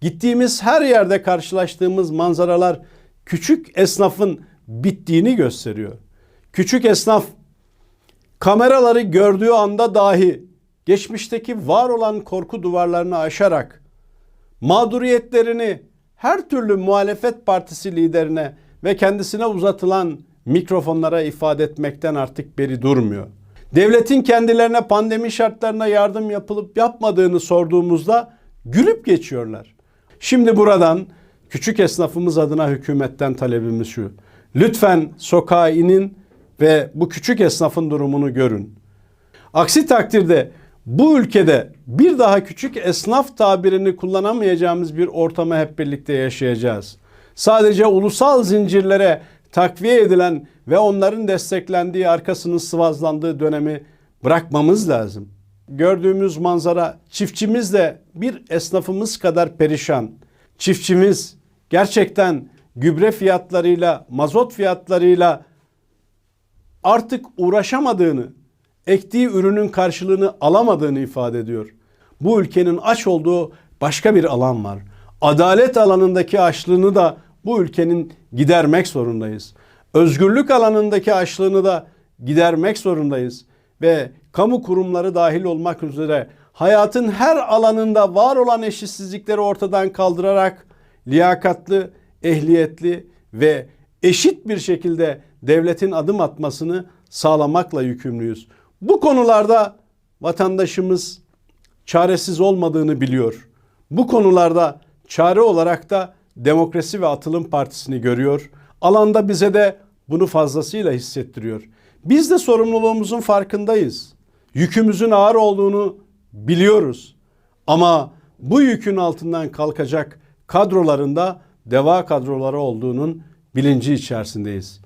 Gittiğimiz her yerde karşılaştığımız manzaralar küçük esnafın bittiğini gösteriyor. Küçük esnaf kameraları gördüğü anda dahi geçmişteki var olan korku duvarlarını aşarak mağduriyetlerini her türlü muhalefet partisi liderine ve kendisine uzatılan mikrofonlara ifade etmekten artık beri durmuyor. Devletin kendilerine pandemi şartlarına yardım yapılıp yapmadığını sorduğumuzda gülüp geçiyorlar. Şimdi buradan küçük esnafımız adına hükümetten talebimiz şu. Lütfen sokağa inin ve bu küçük esnafın durumunu görün. Aksi takdirde bu ülkede bir daha küçük esnaf tabirini kullanamayacağımız bir ortamı hep birlikte yaşayacağız. Sadece ulusal zincirlere takviye edilen ve onların desteklendiği arkasının sıvazlandığı dönemi bırakmamız lazım. Gördüğümüz manzara çiftçimiz de bir esnafımız kadar perişan. Çiftçimiz gerçekten gübre fiyatlarıyla, mazot fiyatlarıyla artık uğraşamadığını, ektiği ürünün karşılığını alamadığını ifade ediyor. Bu ülkenin aç olduğu başka bir alan var. Adalet alanındaki açlığını da bu ülkenin gidermek zorundayız. Özgürlük alanındaki açlığını da gidermek zorundayız. Ve kamu kurumları dahil olmak üzere hayatın her alanında var olan eşitsizlikleri ortadan kaldırarak liyakatlı, ehliyetli ve eşit bir şekilde devletin adım atmasını sağlamakla yükümlüyüz. Bu konularda vatandaşımız çaresiz olmadığını biliyor. Bu konularda çare olarak da Demokrasi ve Atılım Partisi'ni görüyor. Alanda bize de bunu fazlasıyla hissettiriyor. Biz de sorumluluğumuzun farkındayız. Yükümüzün ağır olduğunu biliyoruz. Ama bu yükün altından kalkacak kadrolarında deva kadroları olduğunun bilinci içerisindeyiz.